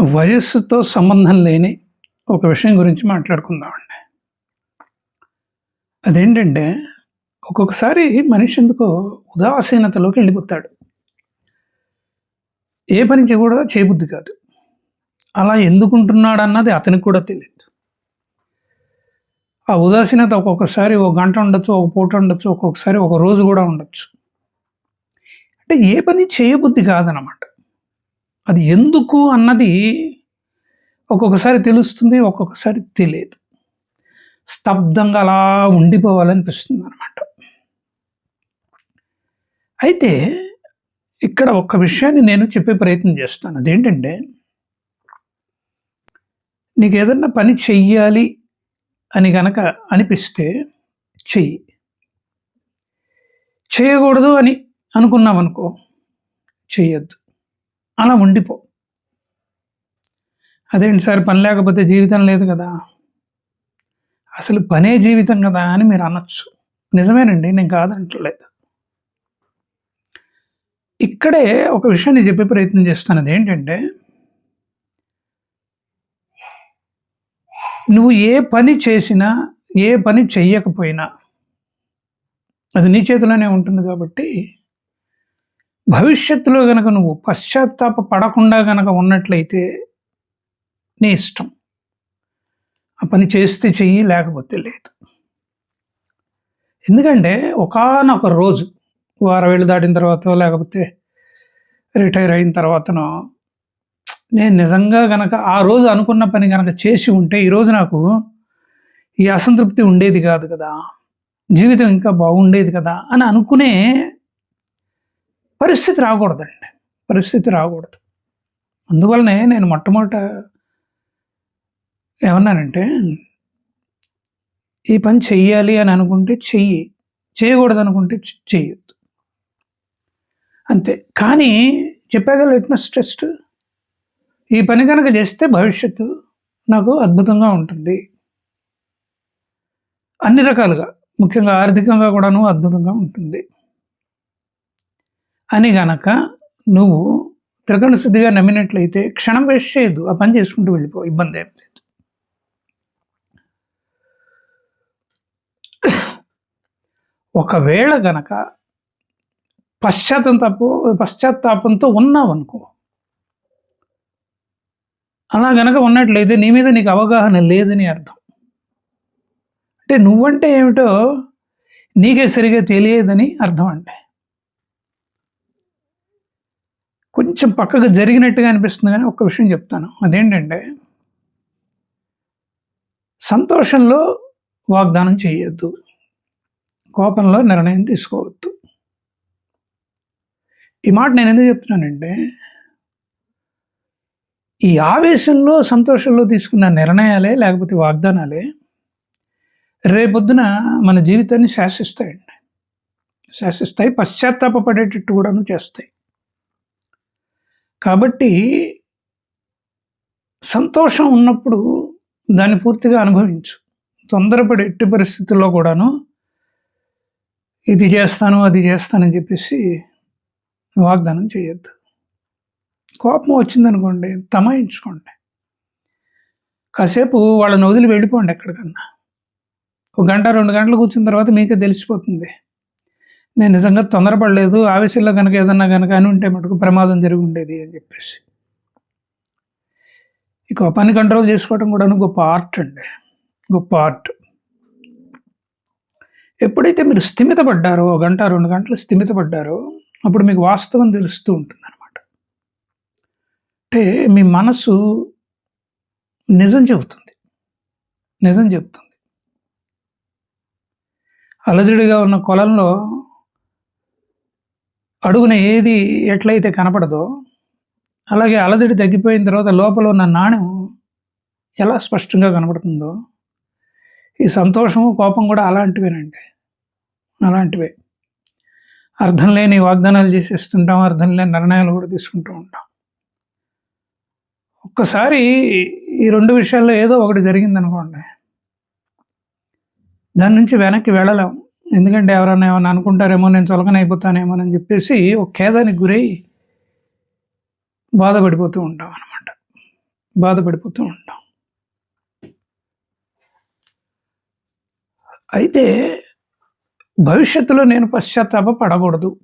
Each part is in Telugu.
వయస్సుతో సంబంధం లేని ఒక విషయం గురించి మాట్లాడుకుందామండి. అదేంటంటే ఒక్కొక్కసారి మనిషి ఎందుకో ఉదాసీనతలోకి వెళ్ళిపోతాడు. ఏ పని కూడా చేయబుద్ధి కాదు. అలా ఎందుకుంటున్నాడు అన్నది అతనికి కూడా తెలియదు. ఆ ఉదాసీనత ఒక్కొక్కసారి ఒక గంట ఉండొచ్చు ఒక పూట ఉండొచ్చు ఒక్కొక్కసారి ఒక రోజు కూడా ఉండొచ్చు. అంటే ఏ పని చేయబుద్ధి కాదనమాట. అది ఎందుకు అన్నది ఒక్కొక్కసారి తెలుస్తుంది ఒక్కొక్కసారి తెలియదు. స్తబ్దంగా అలా ఉండిపోవాలనిపిస్తుంది అనమాట అయితే ఇక్కడ ఒక్క విషయాన్ని నేను చెప్పే ప్రయత్నం చేస్తాను. అదేంటంటే నీకు ఏదన్నా పని చెయ్యాలి అని కనుక అనిపిస్తే చెయ్యి. చేయకూడదు అని అనుకున్నామనుకో చెయ్యొద్దు. అలా ఉండిపో. అదేంటి సార్ పని లేకపోతే జీవితం లేదు కదా? అసలు పనే జీవితం కదా అని మీరు అనొచ్చు. నిజమేనండి నేను కాదంటలేదు. ఇక్కడే ఒక విషయాన్ని చెప్పే ప్రయత్నం చేస్తాను అదేంటంటే నువ్వు ఏ పని చేసినా ఏ పని చెయ్యకపోయినా అది నీ చేతిలోనే ఉంటుంది కాబట్టి భవిష్యత్తులో గనక నువ్వు పశ్చాత్తాప పడకుండా గనక ఉన్నట్లయితే నీ ఇష్టం. ఆ పని చేస్తే చెయ్యి లేకపోతే లేదు. ఎందుకంటే ఒకనొక రోజు వారం వేళ్ళు దాటిన తర్వాత లేకపోతే రిటైర్ అయిన తర్వాతనో నేను నిజంగా గనక ఆ రోజు అనుకున్న పని కనుక చేసి ఉంటే ఈరోజు నాకు ఈ అసంతృప్తి ఉండేది కాదు కదా. జీవితం ఇంకా బాగుండేది కదా అని అనుకునే పరిస్థితి రాకూడదండి. పరిస్థితి రాకూడదు. అందువల్లనే నేను మొట్టమొదట ఏమన్నానంటే ఈ పని చెయ్యాలి అని అనుకుంటే చెయ్యి చేయకూడదు అనుకుంటే చెయ్యొద్దు. అంతే. కానీ చెప్పాగా లిట్మస్ టెస్ట్ ఈ పని కనుక చేస్తే భవిష్యత్తు నాకు అద్భుతంగా ఉంటుంది. అన్ని రకాలుగా ముఖ్యంగా ఆర్థికంగా కూడాను అద్భుతంగా ఉంటుంది. అని గనక నువ్వు త్రికరణ శుద్ధిగా నమ్మినట్లయితే క్షణం వేస్ట్ చేయదు ఆ పని చేసుకుంటూ వెళ్ళిపో. ఇబ్బంది ఏం లేదు. ఒకవేళ గనక పశ్చాత్తాప పశ్చాత్తాపంతో ఉన్నావు అనుకో. అలా గనక ఉన్నట్లయితే నీ మీద నీకు అవగాహన లేదని అర్థం. అంటే నువ్వంటే ఏమిటో నీకే సరిగా తెలియదని అర్థం అంటే. కొంచెం పక్కకు జరిగినట్టుగా అనిపిస్తుంది కానీ ఒక్క విషయం చెప్తాను. అదేంటంటే సంతోషంలో వాగ్దానం చేయొద్దు. కోపంలో నిర్ణయం తీసుకోవద్దు. ఈ మాట నేను ఎందుకు చెప్తున్నానంటే ఈ ఆవేశంలో సంతోషంలో తీసుకున్న నిర్ణయాలే లేకపోతే వాగ్దానాలే రేపొద్దున మన జీవితాన్ని శాసిస్తాయండి. శాసిస్తాయి పశ్చాత్తాపడేటట్టు కూడాను చేస్తాయి. కాబట్టి సంతోషం ఉన్నప్పుడు దాన్ని పూర్తిగా అనుభవించు. తొందరపడి ఎట్టి పరిస్థితుల్లో కూడాను ఇది చేస్తాను అది చేస్తానని చెప్పేసి వాగ్దానం చేయొద్దు. కోపం వచ్చిందనుకోండి తమాయించుకోండి. కాసేపు వాళ్ళని వదిలి వెళ్ళిపోండి ఎక్కడికన్నా. ఒక గంట రెండు గంటలు కూర్చున్న తర్వాత మీకే తెలిసిపోతుంది. నేను నిజంగా తొందరపడలేదు. ఆవేశంలో కనుక ఏదన్నా కనుక అని ఉంటే మటుకు ప్రమాదం జరిగి ఉండేది అని చెప్పేసి. ఈ పని కంట్రోల్ చేసుకోవడం కూడా గొప్ప ఆర్ట్ అండి. గొప్ప ఆర్ట్ ఎప్పుడైతే మీరు స్థిమితపడ్డారో ఒక గంట రెండు గంటలు స్థిమితపడ్డారో అప్పుడు మీకు వాస్తవం తెలుస్తూ ఉంటుంది అనమాట అంటే మీ మనసు నిజం చెబుతుంది. నిజం చెబుతుంది. అలజడిగా ఉన్న కొలంలో అడుగున ఏది ఎట్లయితే కనపడదో అలాగే అలజడి తగ్గిపోయిన తర్వాత లోపల ఉన్న నాణ్యం ఎలా స్పష్టంగా కనపడుతుందో ఈ సంతోషము కోపం కూడా అలాంటివేనండి. అలాంటివే. అర్థం లేని వాగ్దానాలు చేసేస్తుంటాం అర్థం లేని నిర్ణయాలు కూడా తీసుకుంటూ ఉంటాం. ఒక్కసారి ఈ రెండు విషయాల్లో ఏదో ఒకటి జరిగిందనుకోండి దాని నుంచి వెనక్కి వెళ్ళలేం. ఎందుకంటే ఎవరైనా ఏమైనా అనుకుంటారేమో నేను చులకన అయిపోతానేమో అని చెప్పేసి ఒక ఖేదానికి గురై బాధపడిపోతూ ఉంటాం అనమాట బాధపడిపోతూ ఉంటాం. అయితే భవిష్యత్తులో నేను పశ్చాత్తాప పడకూడదు.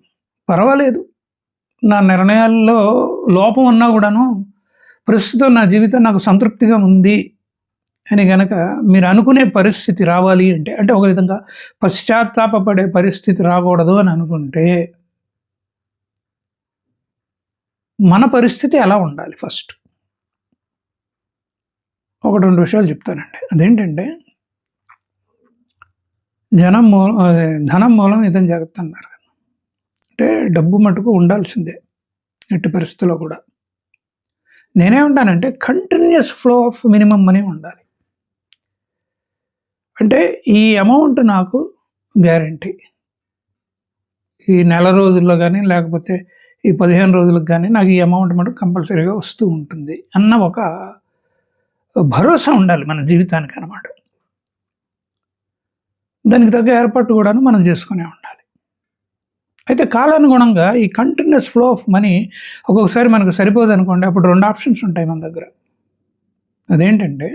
పర్వాలేదు. నా నిర్ణయాల్లో లోపం ఉన్నా కూడాను ప్రస్తుతం నా జీవితం నాకు సంతృప్తిగా ఉంది. అని గనక మీరు అనుకునే పరిస్థితి రావాలి అంటే అంటే ఒక విధంగా పశ్చాత్తాపడే పరిస్థితి రాకూడదు అని అనుకుంటే మన పరిస్థితి ఎలా ఉండాలి ఫస్ట్. ఒకటి రెండు విషయాలు చెప్తానండి. అదేంటంటే జనం మూలం ధనం మూలం ఇదని జాగ్రత్త అన్నారు కదా. అంటే డబ్బు మటుకు ఉండాల్సిందే ఎట్టి పరిస్థితుల్లో కూడా. నేనే ఉంటానంటే continuous flow of minimum money ఉండాలి. అంటే ఈ అమౌంట్ నాకు గ్యారంటీ ఈ నెల రోజుల్లో కానీ లేకపోతే ఈ పదిహేను రోజులకు కానీ నాకు ఈ అమౌంట్ మటుకు కంపల్సరీగా వస్తూ ఉంటుంది అన్న ఒక భరోసా ఉండాలి మన జీవితానికి అన్నమాట. దానికి తగ్గ ఏర్పాటు కూడాను మనం చేసుకునే ఉండాలి. అయితే కాలానుగుణంగా ఈ కంటిన్యూస్ ఫ్లో ఆఫ్ మనీ ఒక్కొక్కసారి మనకు సరిపోదు అనుకోండి అప్పుడు రెండు ఆప్షన్స్ ఉంటాయి మన దగ్గర. అదేంటంటే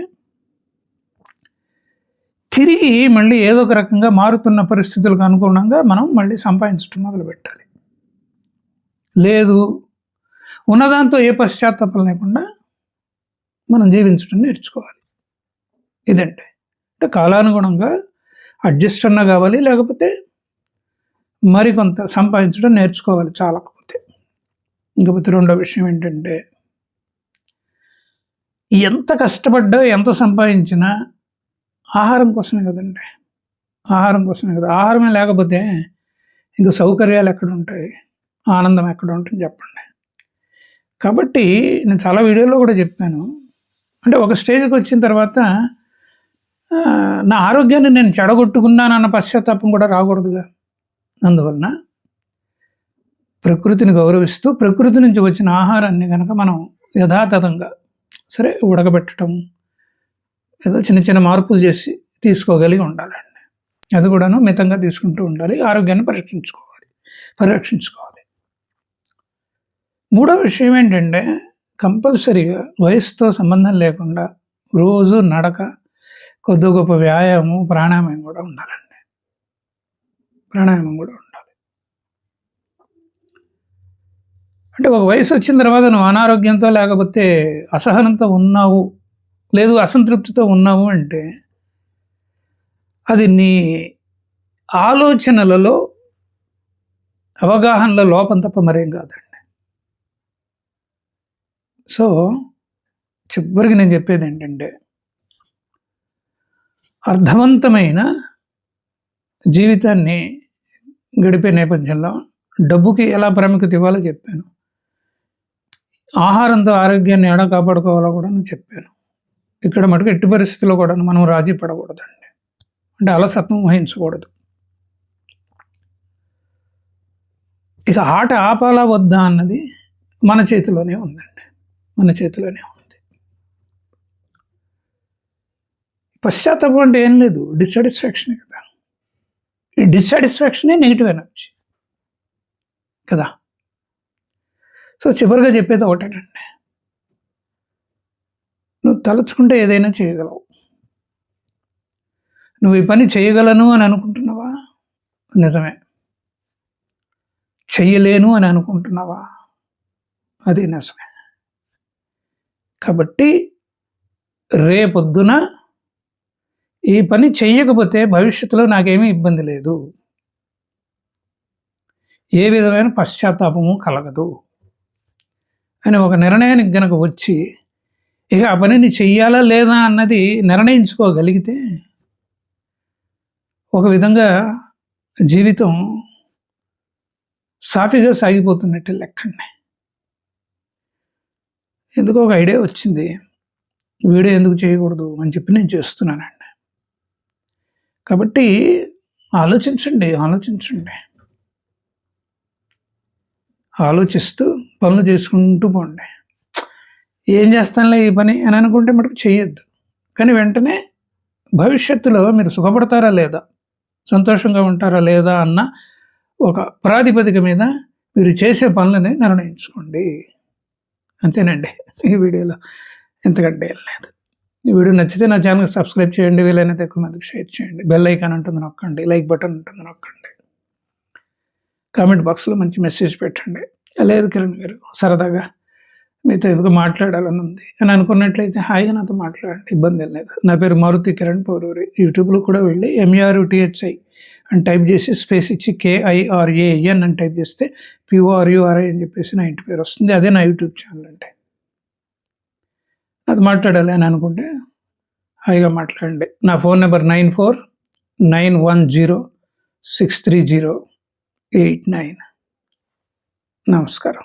తిరిగి మళ్ళీ ఏదో ఒక రకంగా మారుతున్న పరిస్థితులకు అనుగుణంగా మనం మళ్ళీ సంపాదించడం మొదలు పెట్టాలి లేదు ఉన్నదాంతో ఏ పశ్చాత్తాపం లేకుండా మనం జీవించడం నేర్చుకోవాలి. ఇదంటే అంటే కాలానుగుణంగా అడ్జస్ట్ అన్నా కావాలి లేకపోతే మరికొంత సంపాదించడం నేర్చుకోవాలి చాలకపోతే. ఇంకపోతే రెండో విషయం ఏంటంటే ఎంత కష్టపడ్డా ఎంత సంపాదించినా ఆహారం కోసమే కదండి. ఆహారం కోసమే కదా. ఆహారమే లేకపోతే ఇంకా సౌకర్యాలు ఎక్కడ ఉంటాయి? ఆనందం ఎక్కడ ఉంటుంది చెప్పండి. కాబట్టి నేను చాలా వీడియోలో కూడా చెప్పాను. అంటే ఒక స్టేజ్కి వచ్చిన తర్వాత నా ఆరోగ్యాన్ని నేను చెడగొట్టుకున్నానన్న పశ్చాత్తాపం కూడా రాకూడదుగా. అందువలన ప్రకృతిని గౌరవిస్తూ ప్రకృతి నుంచి వచ్చిన ఆహారాన్ని కనుక మనం యథాతథంగా సరే ఉడకబెట్టడం ఏదో చిన్న చిన్న మార్పులు చేసి తీసుకోగలిగి ఉండాలండి. అది కూడాను మితంగా తీసుకుంటూ ఉండాలి. ఆరోగ్యాన్ని పరిరక్షించుకోవాలి. పరిరక్షించుకోవాలి. మూడో విషయం ఏంటంటే కంపల్సరీగా వయసుతో సంబంధం లేకుండా రోజు నడక కొద్ది గొప్ప వ్యాయామం ప్రాణాయామం కూడా ఉండాలండి. ప్రాణాయామం కూడా ఉండాలి. అంటే ఒక వయసు వచ్చిన తర్వాత నువ్వు అనారోగ్యంతో లేకపోతే అసహనంతో ఉన్నావు లేదు అసంతృప్తితో ఉన్నావు అంటే అది నీ ఆలోచనలలో అవగాహనలో లోపం తప్ప మరేం కాదండి. సో చివరికి నేను చెప్పేది ఏంటంటే అర్థవంతమైన జీవితాన్ని గడిపే నేపథ్యంలో డబ్బుకి ఎలా ప్రాముఖ్యత ఇవ్వాలో చెప్పాను. ఆహారంతో ఆరోగ్యాన్ని ఎలా కాపాడుకోవాలో కూడా నేను చెప్పాను. ఇక్కడ మటుకు ఎట్టి పరిస్థితుల్లో కూడా మనం రాజీ పడకూడదండి. అంటే అలసత్వం వహించకూడదు. ఇక ఆట ఆపాలా వద్దా అన్నది మన చేతిలోనే ఉందండి. మన చేతిలోనే ఉంది. పశ్చాత్తాపం అంటే ఏం లేదు. డిస్సాటిస్ఫాక్షన్ కదా. ఈ డిస్సాటిస్ఫాక్షనే నెగిటివ్ ఎనర్జీ కదా. సో చివరిగా చెప్పేది ఒకటేనండి. తలుచుకుంటే ఏదైనా చేయగలవు. నువ్వు ఈ పని చేయగలను అని అనుకుంటున్నావా? నిజమే. చెయ్యలేను అని అనుకుంటున్నావా? అది నిజమే. కాబట్టి రేపొద్దున ఈ పని చెయ్యకపోతే భవిష్యత్తులో నాకేమీ ఇబ్బంది లేదు. ఏ విధమైన పశ్చాత్తాపము కలగదు. అని ఒక నిర్ణయానికి గనక వచ్చి ఇక ఆ పనిని చెయ్యాలా లేదా అన్నది నిర్ణయించుకోగలిగితే ఒక విధంగా జీవితం సాఫీగా సాగిపోతున్నట్టు లెక్కండి. ఎందుకో ఒక ఐడియా వచ్చింది. వీడియో ఎందుకు చేయకూడదు అని చెప్పి నేను చేస్తున్నానండి. కాబట్టి ఆలోచించండి ఆలోచించండి. ఆలోచిస్తూ పనులు చేసుకుంటూ పోండి. ఏం చేస్తానులే ఈ పని అని అనుకుంటే మటుకు చేయొద్దు కానీ వెంటనే భవిష్యత్తులో మీరు సుఖపడతారా లేదా? సంతోషంగా ఉంటారా లేదా అన్న ఒక ప్రాతిపదిక మీద మీరు చేసే పనులని నిర్ణయించుకోండి. అంతేనండి. ఈ వీడియోలో ఎంతకంటే ఏం లేదు. ఈ వీడియో నచ్చితే నా ఛానల్కి సబ్స్క్రైబ్ చేయండి వీలైనంత ఎక్కువ మందికి షేర్ చేయండి. బెల్ ఐకాన్ ఉంటుంది నొక్కండి లైక్ బటన్ ఉంటుంది నొక్కండి. కామెంట్ బాక్స్లో మంచి మెసేజ్ పెట్టండి. లేదు కిరణ్ గారు సరదాగా మీతో ఎందుకు మాట్లాడాలని ఉంది? అని అనుకున్నట్లయితే హాయిగా నాతో మాట్లాడండి ఇబ్బంది ఏం లేదు. నా పేరు మారుతి కిరణ్ పౌరూరి. యూట్యూబ్లో కూడా వెళ్ళి ఎంఆర్యుటిహెచ్ఐ అని టైప్ చేసి స్పేస్ ఇచ్చి కేఐఆర్ఏఎన్ అని టైప్ చేస్తే పిఓఆర్యుఆర్ఐ అని చెప్పేసి నా ఇంటి పేరు వస్తుంది. అదే నా యూట్యూబ్ ఛానల్ అంటే. అది మాట్లాడాలి అని అనుకుంటే హాయిగా మాట్లాడండి. నా phone number nine four nine one zero six three zero eight nine. నమస్కారం.